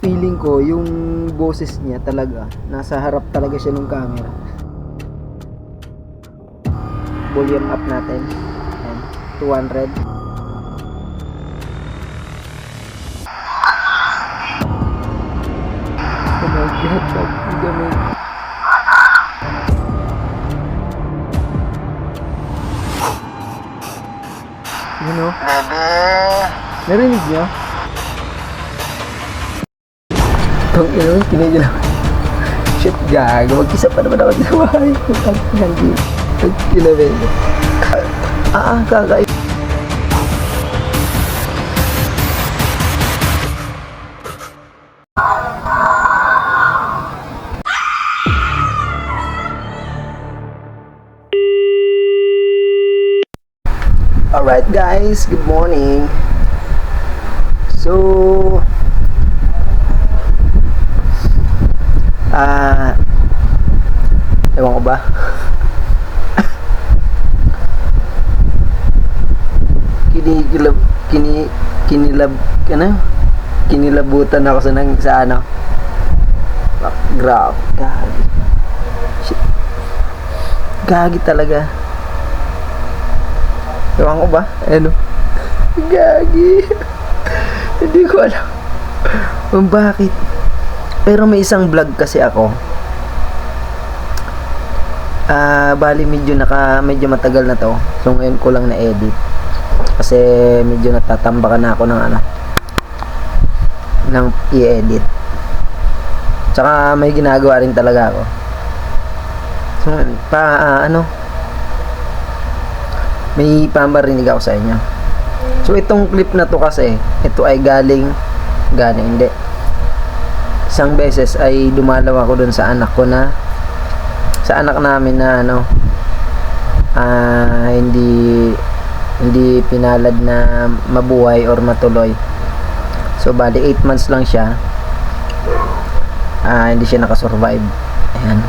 Feeling ko, yung boses niya talaga, nasa harap talaga siya ng camera. Volume up natin. Ayan, 200. Oh my God, bakit ganun? Yun o. Narinig niyo? Tong ino, kinigil ako. Shit, gago. Mag-isa pa naman ako sa bahay. Hindi. Nagkilawin. Ah, ah, kakain. Alright guys, good morning. So, ah, ewan ko ba? Kinigilab, kini, kinilab, ano? Kinilabutan ako sa, nang, sa ano? Grabe, gagi. Shit. Gagi talaga. Ewan ko ba? Ano? Gagi. Hindi ko alam. Kung bakit. Pero may isang vlog kasi ako. Ah, bali medyo naka medyo matagal na to. So ngayon ko lang na-edit. Kasi medyo natatambakan na ako ng ano ng i-edit. Tsaka may ginagawa rin talaga ako. So, pa ah, ano may pamarinig ako sa inyo. So itong clip na to kasi, ito ay galing galing hindi. Isang beses ay dumalaw ako dun sa anak ko na sa anak namin na ano ah hindi hindi pinalad na mabuhay or matuloy. So bali 8 months lang siya. Ah hindi siya nakasurvive. Ayan.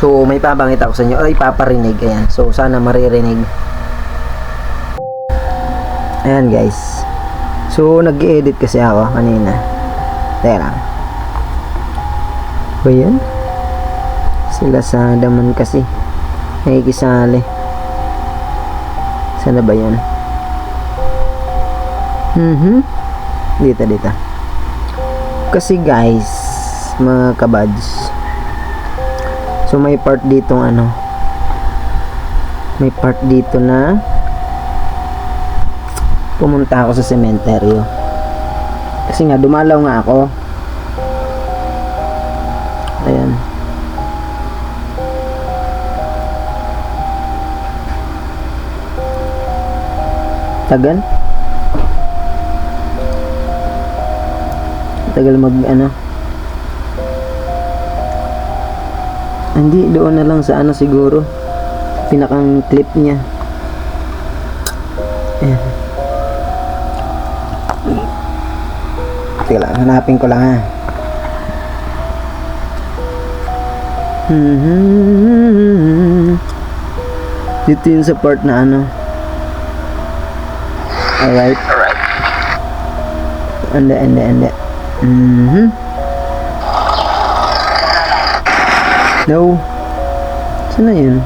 So may pabangit ako sa inyo ay paparinig ayan. So sana maririnig. Ayan guys. So nag-edit kasi ako kanina. Teka lang. Ba yan? Sila sa daman kasi. Nakikisali. Sana ba yan? Mhm. Dito, dito. Kasi guys, mga kabads. So may part dito ano. May part dito na pumunta ako sa sementeryo. Kasi nga, dumalaw nga ako. Tagal? Tagal mag ano? Hindi, doon na lang sa ano siguro. Pinakang clip niya. Ayan. Teka lang, hanapin ko lang ha. Mhm. Dito yun sa part na ano. Alright. Alright. Ande, ande, ande. Mhm. No. Saan na yun?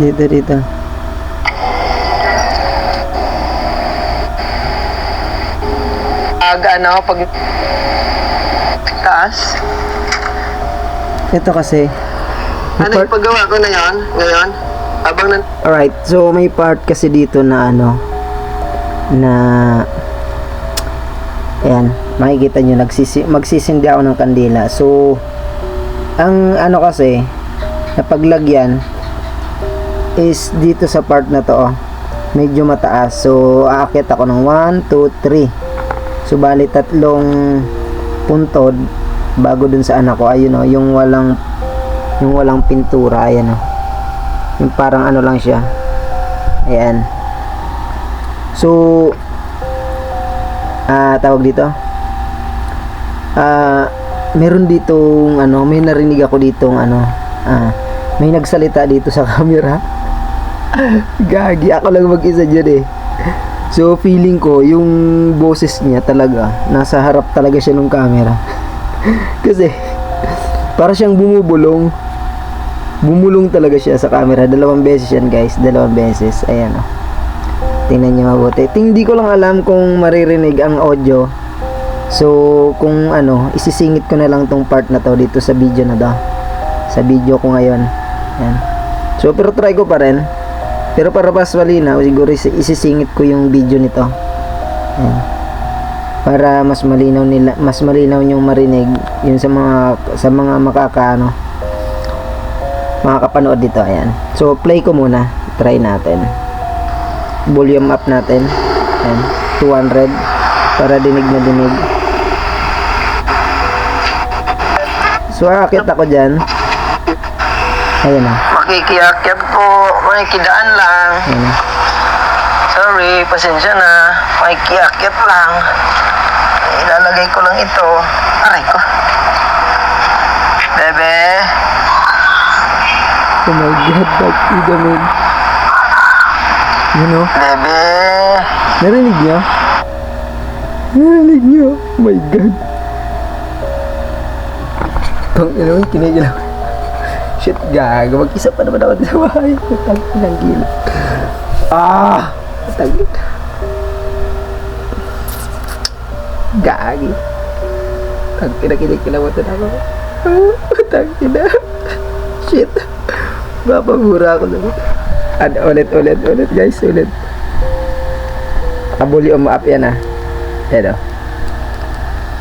Dito, dito. Pag ano, pag taas, Ito kasi. ano yung paggawa ko na yon ngayon? Habang nan Alright, so may part kasi dito na ano na ayan, makikita nyo nagsisi, magsisindi ako ng kandila. So ang ano kasi na paglagyan is dito sa part na to oh, medyo mataas. So aakit ako ng 1, 2, 3. So bali tatlong puntod bago dun sa anak ko. Ayun oh, yung walang yung walang pintura, ayan oh. Parang ano lang siya. Ayan. So, ah, tawag dito. Ah, meron ditong ano, may narinig ako ditong ano, ah, may nagsalita dito sa camera. Gagi, ako lang mag-isa dyan eh. So feeling ko yung boses niya talaga nasa harap talaga siya ng camera. Kasi para siyang bumubulong. Bumulong talaga siya sa camera. Dalawang beses yan guys. Dalawang beses. Ayan oh. Tingnan niyo mabuti. Ting- Hindi ko lang alam kung maririnig ang audio. So kung ano, isisingit ko na lang tong part na to dito sa video na to. Sa video ko ngayon. Ayan. So pero try ko pa rin. Pero para mas malinaw, siguro isi- isisingit ko yung video nito. Ayan. Para mas malinaw nila, mas malinaw yung marinig yun sa mga sa mga makakaano makakapanood dito. Ayan. So play ko muna. Try natin. Volume up natin. Ayan. 200 para dinig na dinig. So akit ako dyan. Ayan na. Makikiakyat po. Makikidaan lang. Ayan na. Sorry, pasensya na. Makikiakyat lang. Ilalagay ko lang ito. Aray ko. Bebe. Oh my god, to the moon. Yun o. Bebe. Narinig niyo? Narinig niyo? Oh my god. Tong ino, kinikilaw. Shit, gago. Mag-isa pa naman ako sa bahay. Tang inang gila. Ah! Tang Gagi. Tang ina, kinikilawan ako. Ah, Tang ina. Shit. Mapamura ako naman. Ad, ulit, ulit, ulit guys, ulit. Naka-volume up yan ah. Oh.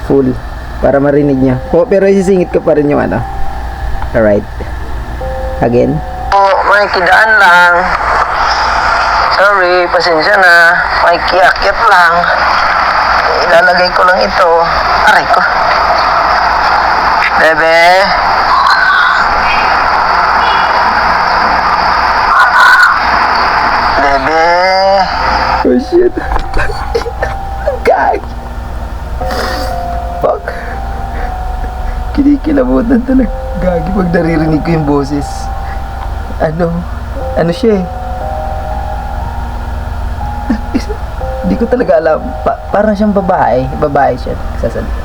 Full. Para marinig nyo. Oh, pero isisingit ko pa rin yung ano. Alright. Again. Po, makikidaan lang. Sorry, pasensya na. Makikiakyat lang. Ilalagay ko lang ito. Aray ko. Bebe. Shit. Gag. Fuck. Kinikilabutan talaga. Gagi pag naririnig ko yung boses. Ano? Ano siya eh? Hindi ko talaga alam. Pa- parang siyang babae. Babae siya. Sasalita.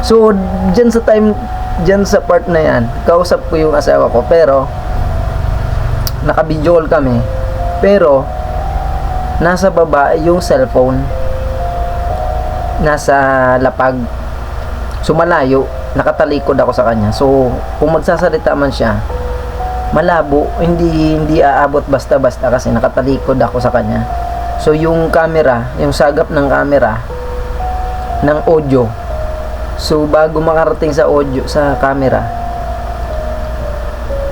So, dyan sa time, dyan sa part na yan, kausap ko yung asawa ko. Pero, naka-video call kami. Pero, nasa baba yung cellphone. Nasa lapag. So, malayo. Nakatalikod ako sa kanya. So, kung magsasalita man siya, malabo, hindi hindi aabot basta-basta kasi nakatalikod ako sa kanya. So yung camera, yung sagap ng camera ng audio. So bago makarating sa audio sa camera,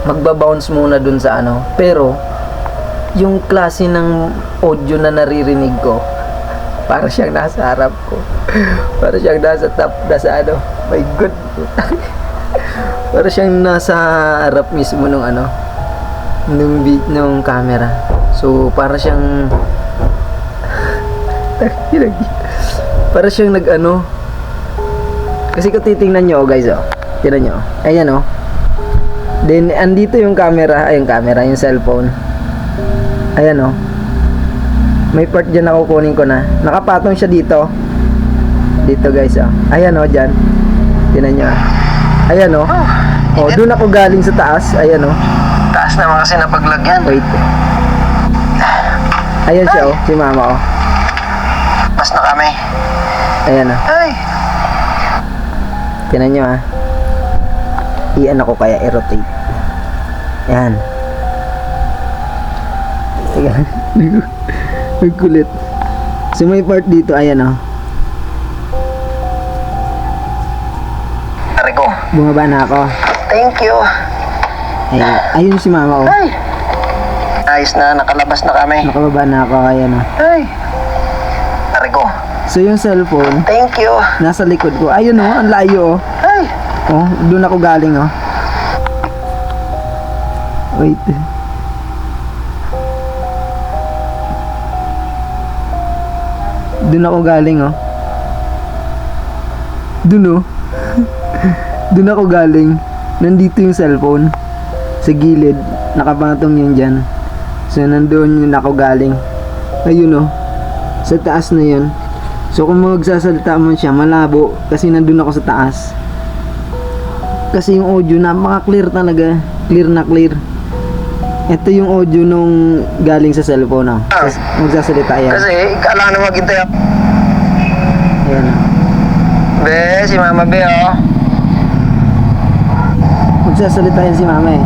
magba-bounce muna dun sa ano. Pero yung klase ng audio na naririnig ko, para siyang nasa harap ko. para siyang nasa top, nasa ano. My God. para siyang nasa harap mismo nung ano nung beat nung camera. So para siyang para siyang nag ano kasi kung titingnan nyo guys oh tingnan nyo ayan oh then andito yung camera ay camera yung cellphone ayan oh may part dyan na kukunin ko na nakapatong siya dito dito guys oh ayan oh dyan tingnan nyo ayan oh oh doon ako galing sa taas ayan oh Taas naman kasi napaglagyan. Wait. Ayan siya, oh. Si mama, oh. Mas na kami. Ayan, oh. Ay. Tinan nyo, ah. Iyan ako kaya i-rotate. Ayan. Teka. Nagkulit. So, may part dito. Ayan, oh. Aray ko. Bumaba na ako. Thank you. Ayan. Ayun si mama, oh. Ay. Ayos na, nakalabas na kami. Nakababa na ako. Ayan, oh. Ay. Aray ko. So, yung cellphone, Thank you. nasa likod ko. Ayun, oh. Ang layo, oh. Ay. Oh, doon ako galing, oh. Wait. Doon ako galing, oh. Doon, oh. doon ako galing. Nandito yung cellphone. Sa gilid. Nakapatong yun dyan. So, nandoon yun ako galing. Ayun, oh. sa taas na yun. So kung magsasalita man siya, malabo kasi nandun ako sa taas. Kasi yung audio napaka-clear talaga. Clear na clear. Ito yung audio nung galing sa cellphone. Ah. Sa- Magsasalita yan. Kasi kailangan na maghintay ako. Ayan. oh. Be, si Mama Be, oh. Magsasalita yan si mama eh.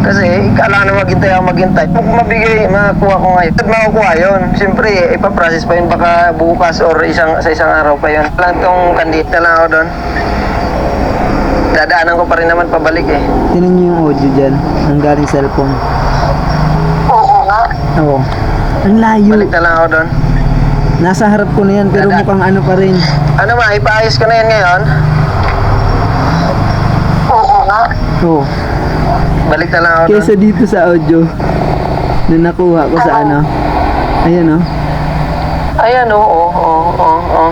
Kasi kailangan na maghintay ako maghintay. Kung mabigay, makakuha ko ngayon. At makukuha yun. Siyempre, ipaprocess pa yun baka bukas or isang, sa isang araw pa yun. Lang tong kandita lang ako doon. Dadaanan ko pa rin naman pabalik eh. Tinan niyo yung audio dyan. Ang galing cellphone. Oo nga. Oo. Ang layo. Balik na lang ako doon. Nasa harap ko na yan pero Dada- mukhang ano pa rin. Ano ma, ipaayos ko na yan ngayon? Oo nga. Oo. Balik na lang ako doon. Kesa dito sa audio na nakuha ko sa ano. Ayan oh. Ayan, oo, oo, oo, oo.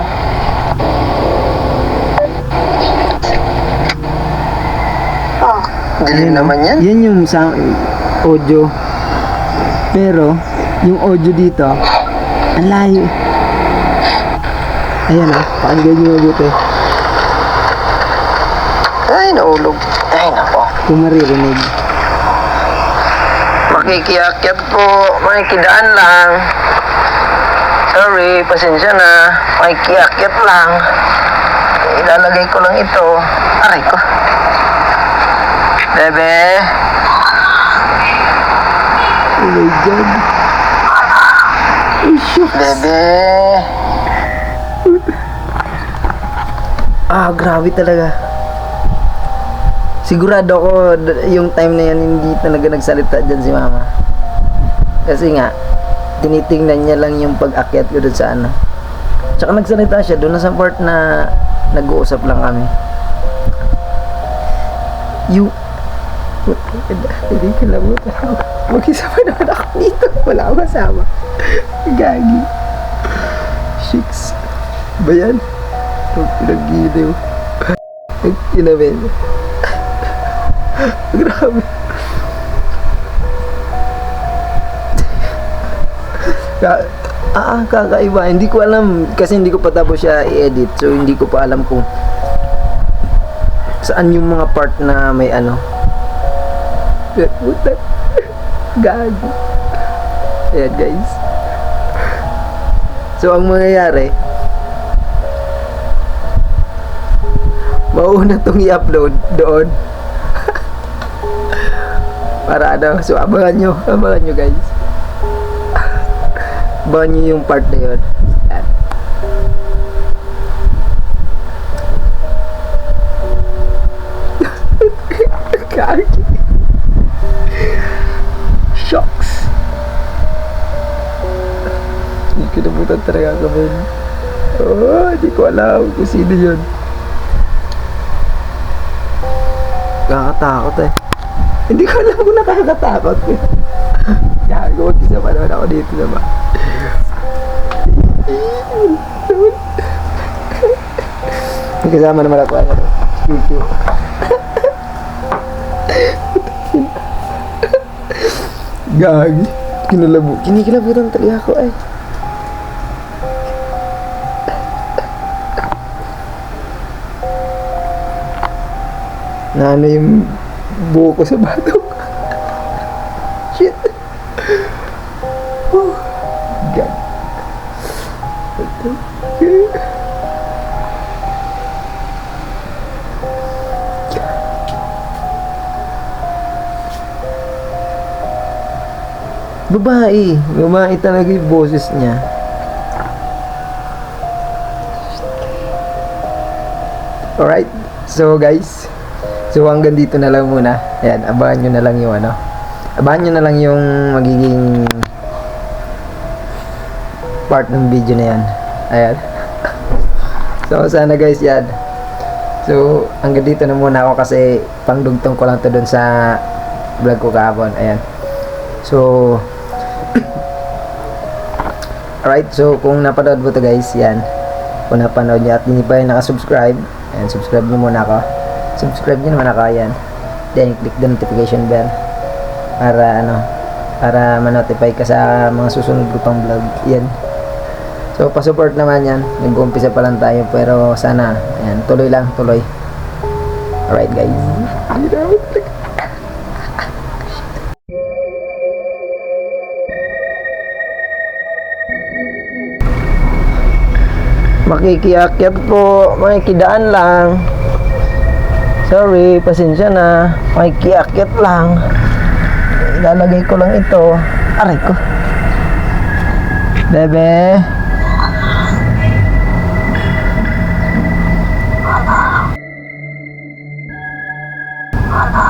Dilim Ayan, oh. naman yan. Yan yung sa audio. Pero, yung audio dito, ang layo. Ayan oh. Pakinggan nyo mabuti. Ay, naulog. Ay, nako. Kung maririnig. Makikiakyat po. Makikidaan lang. Sorry, pasensya na. Makikiakyat lang. Ilalagay ko lang ito. Aray ko. Bebe. Oh my God. Bebe. Ah, grabe talaga. Sigurado ako yung time na yan hindi talaga nagsalita dyan si mama. Kasi nga, tinitingnan niya lang yung pag-akyat ko doon sa ano. Tsaka nagsalita siya doon na sa part na nag-uusap lang kami. You... Hindi ko lang Mag-isa pa naman ako dito. Wala akong kasama. Gagi. Shicks. Ba yan? Huwag pinag-giliw. Ang kinamin. Grabe. Ka ah, ah, kakaiba. Hindi ko alam. Kasi hindi ko pa tapos siya i-edit. So, hindi ko pa alam kung saan yung mga part na may ano. Puta. Gago. Ayan, guys. So, ang mangyayari, mauna tong i-upload doon. Para ano, so abangan nyo, abangan nyo guys. Abangan nyo yung part na yun. Yan. Kaki. Hindi ko nabutan talaga kami. Oh, hindi ko alam kung sino yun. Nakakatakot eh. Hindi ko alam kung nakakatakot. Gago, mag-isa pa naman ako dito naman. Kasama naman ako. Ano, Chuchu. Gagi. Kinalabu. Kinikilabutan talaga ako eh. Na ano yung buho ko sa batok. Shit. Oh, God. Babae. Babae talaga yung boses niya. Alright. So guys, So hanggang dito na lang muna. Ayan, abangan nyo na lang yung ano. Abangan nyo na lang yung magiging part ng video na yan. Ayan. so sana guys yan. So hanggang dito na muna ako kasi pangdugtong ko lang to dun sa vlog ko kahapon. Ayan. So Alright, so kung napanood mo to guys, yan. Kung napanood nyo at hindi pa yung nakasubscribe, ayan, subscribe nyo muna ako subscribe nyo naman ako yan then click the notification bell para ano para ma-notify ka sa mga susunod ko pang vlog yan So, pa-support naman yan. Nag-uumpisa pa lang tayo. Pero sana, ayan, tuloy lang, tuloy. Alright, guys. Makikiakyat po. Makikidaan lang sorry pasensya na. May makikiakit lang. Ilalagay ko lang ito. Aray ko. Bebe. Bye.